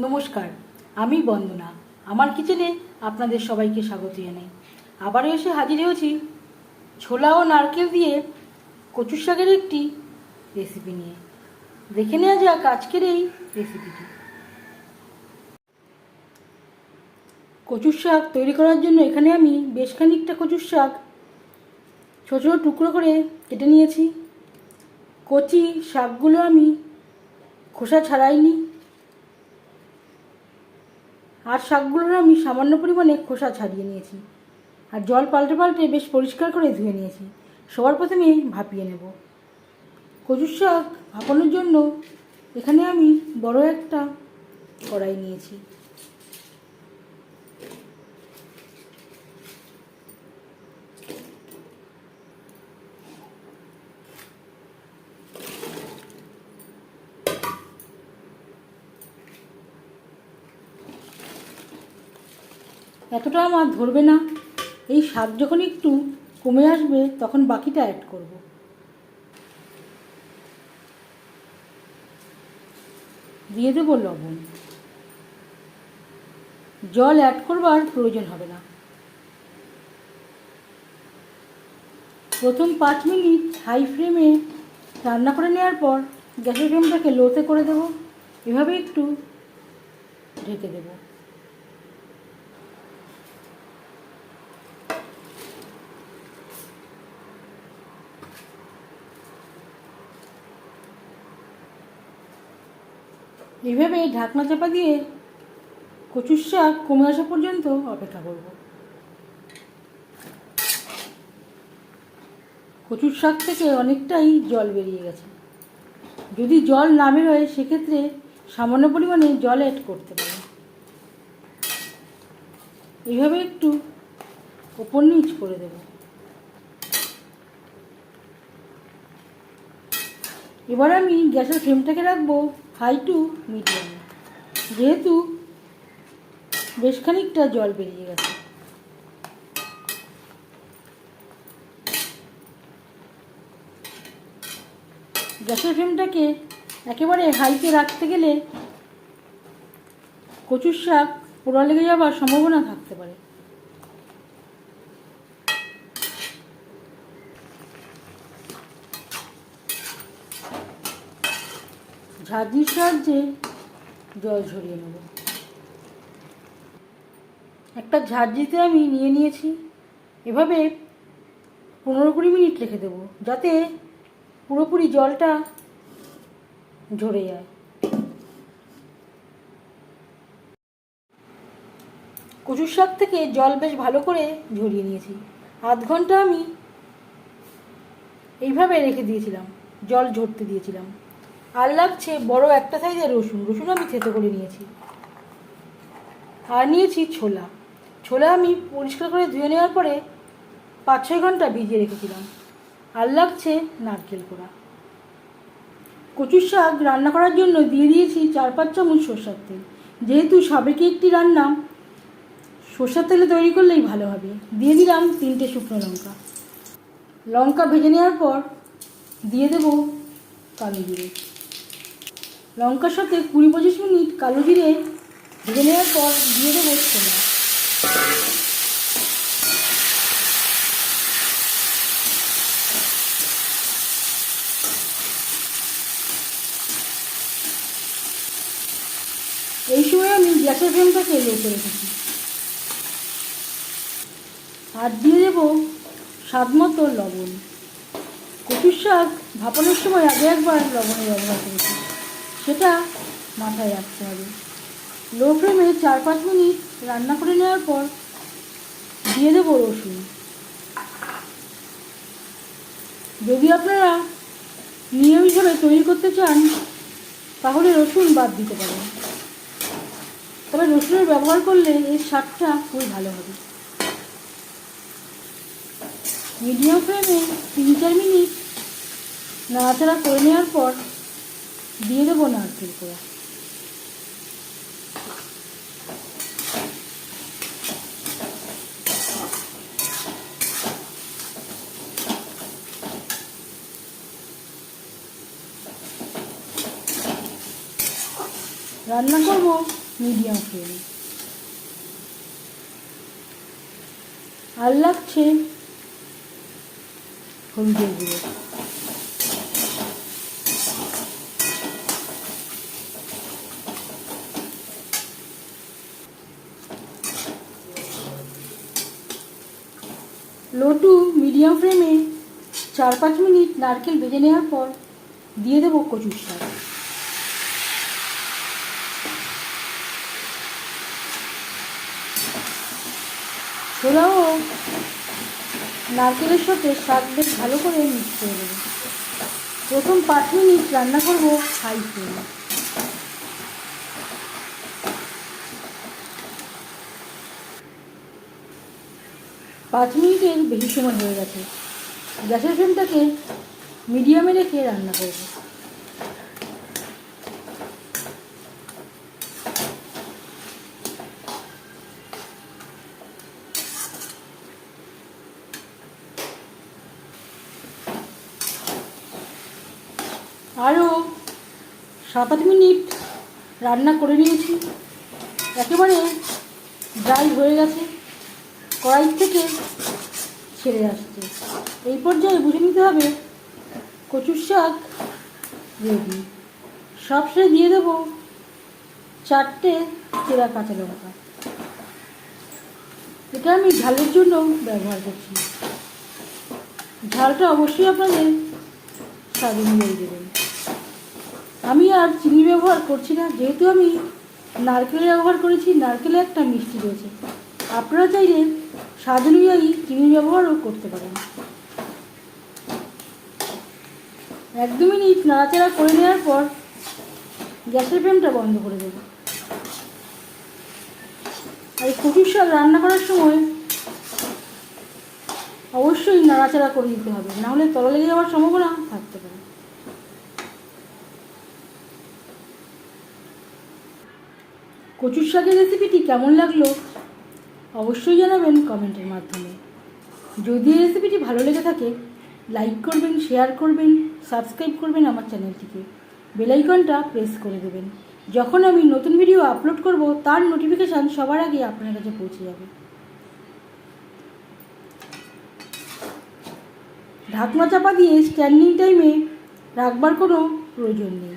নমস্কার, আমি বন্দনা। আমার কিচেনে আপনাদের সবাইকে স্বাগত জানাই। আবারও এসে হাজির হয়েছি ছোলা ও নারকেল দিয়ে কচুর শাকের একটি রেসিপি নিয়ে। দেখে নেওয়া যাক আজকের এই রেসিপিটি কচুর শাক তৈরি করার জন্য এখানে আমি বেশ খানিকটা কচুর শাক ছোটো ছোটো টুকরো করে কেটে নিয়েছি। কচি শাকগুলো আমি খোসা ছাড়াইনি। আর শাকগুলোর আমি সামান্য পরিমাণে খোসা ছাড়িয়ে নিয়েছি। আর জল পাল্টে পাল্টে বেশ পরিষ্কার করে ধুয়ে নিয়েছি। সবার প্রথমে ভাপিয়ে নেব। কচুর শাক ভাপানোর জন্য এখানে আমি বড় একটা কড়াই নিয়েছি। এতটা আমার ধরবে না। এই স্বাদ যখন একটু কমে আসবে, তখন বাকিটা অ্যাড করব। দিয়ে দেবো লবণ। জল অ্যাড করবার প্রয়োজন হবে না। প্রথম পাঁচ মিনিট হাই ফ্লেমে রান্না করে নেওয়ার পর গ্যাসের ফ্লেমটাকে লোতে করে দেবো। এভাবে একটু ঢেকে দেবো। এইভাবে ঢাকনা চাপা দিয়ে কচুর শাক কমে আসা পর্যন্ত অপেক্ষা করব। কচুর শাক থেকে অনেকটাই জল বেরিয়ে গেছে। যদি জল না বেরোয়, সেক্ষেত্রে সামান্য পরিমাণে জল অ্যাড করতে পারেন। এইভাবে একটু ওপর নিচ করে দেব। এবার আমি গ্যাসের ফ্লেমটাকে রাখব হাই টু মিডিয়াম। যেহেতু বেশ খানিকটা জল বেরিয়ে গেছে। গ্যাসের ফ্লেমটাকে একেবারে হাইতে রাখতে গেলে কচুর শাক পোড়া লেগে যাওয়ার সম্ভাবনা থাকতে পারে। ঝাঁঝির সাহায্যে জল ঝরিয়ে নেব। একটা ঝাঁঝিতে আমি নিয়ে নিয়েছি। এভাবে পনেরো কুড়ি মিনিট রেখে দেবো, যাতে পুরোপুরি জলটা ঝরে যায়। কচুর শাক থেকে জল বেশ ভালো করে ঝরিয়ে নিয়েছি। আধ ঘণ্টা আমি এইভাবে রেখে দিয়েছিলাম, জল ঝরতে দিয়েছিলাম। আর লাগছে বড় একটা সাইজের রসুন। রসুন আমি থেতো করে নিয়েছি। আর নিয়েছি ছোলা। ছোলা আমি পরিষ্কার করে ধুয়ে নেওয়ার পরে পাঁচ ছয় ঘণ্টা ভিজিয়ে রেখেছিলাম। আর লাগছে নারকেল কোড়া। কচুর শাক রান্না করার জন্য দিয়ে দিয়েছি চার পাঁচ চামচ সর্ষার তেল। যেহেতু সাবেকি একটি রান্না, সর্ষার তেলে তৈরি করলেই ভালো হবে। দিয়ে দিলাম তিনটে শুকনো লঙ্কা। লঙ্কা ভেজে নেওয়ার পর দিয়ে দেবো কালো জিরে। লঙ্কার সাথে কুড়ি পঁচিশ মিনিট কালো জিরে ভেজে নেওয়ার পর দিয়ে দেবো ছোলা। এই সময় আমি গ্যাসের ফ্লেমটাকে লোতে রেখেছি আর দিয়ে দেবো স্বাদ মতো লবণ। কচুর শাক ভাপানোর সময় আগে একবার লবণের ব্যবহার করেছি। সেটা মাথায় রাখতে হবে। লো ফ্লেমে চার পাঁচ মিনিট রান্না করে নেওয়ার পর দিয়ে দেবো রসুন। যদি আপনারা নিয়মিতভাবে তৈরি করতে চান, তাহলে রসুন বাদ দিতে পারেন। তবে রসুনের ব্যবহার করলে এর স্বাদটা খুবই ভালো হবে। মিডিয়াম ফ্লেমে তিন চার মিনিট নাড়াচাড়া করে নেওয়ার পর দিয়ে দেবো নারকেল কোড়া রান্না করব? মিডিয়াম ফ্লেমে। আর লাগছে হলুদের গুঁড়ো। লো টু মিডিয়াম ফ্লেমে চার পাঁচ মিনিট নারকেল ভেজে নেওয়ার পর দিয়ে দেবো কচুর শাক। ছোলাও নারকেলের সাথে শাক বেশ ভালো করে মিক্স করে দেবো প্রথম পাঁচ মিনিট রান্না করব হাই ফ্লেমে। পাঁচ মিনিটের বেশি সময় হয়ে গেছে। গ্যাসের ফ্লেমটাকে মিডিয়ামে রেখে রান্না করব। আরও সাত আট মিনিট রান্না করে নিয়েছি। একেবারে ড্রাই হয়ে গেছে। কড়াই থেকে ছেড়ে আসছে। এই পর্যায়ে বুঝে নিতে হবে কচুর শাক রেডি। সবশেষে দিয়ে দেবো চারটে চেরা কাঁচা লঙ্কা। এটা আমি ঝালের জন্য ব্যবহার করছি। ঝালটা অবশ্যই আপনাদের স্বাদ অনুযায়ী দেবেন। আমি আর চিনি ব্যবহার করছি না, যেহেতু আমি নারকেলের ব্যবহার করেছি, নারকেলে একটা মিষ্টি রয়েছে। আপনারা চাইলে স্বাদ অনুযায়ী চিনি ব্যবহারও করতে পারেন। এক দু মিনিট নাড়াচাড়া করে নেওয়ার পর গ্যাসের ফ্লেমটা বন্ধ করে দেব। আর এই কচুর শাক রান্না করার সময় অবশ্যই নাড়াচাড়া করে দিতে হবে নাহলে তলা লেগে যাওয়ার সম্ভাবনা থাকতে পারে। কচুর শাকের রেসিপিটি কেমন লাগল অবশ্যই জানাবেন কমেন্টের মাধ্যমে। যদি এই রেসিপিটি ভালো লেগে থাকে লাইক করবেন শেয়ার করবেন সাবস্ক্রাইব করবেন আমার চ্যানেলটিকে বেলাইকনটা প্রেস করে দেবেন। যখন আমি নতুন ভিডিও আপলোড করব, তার নোটিফিকেশান সবার আগে আপনার কাছে পৌঁছে যাবে। ঢাকনা চাপা দিয়ে স্ট্যান্ডিং টাইমে রাখবার কোনো প্রয়োজন নেই।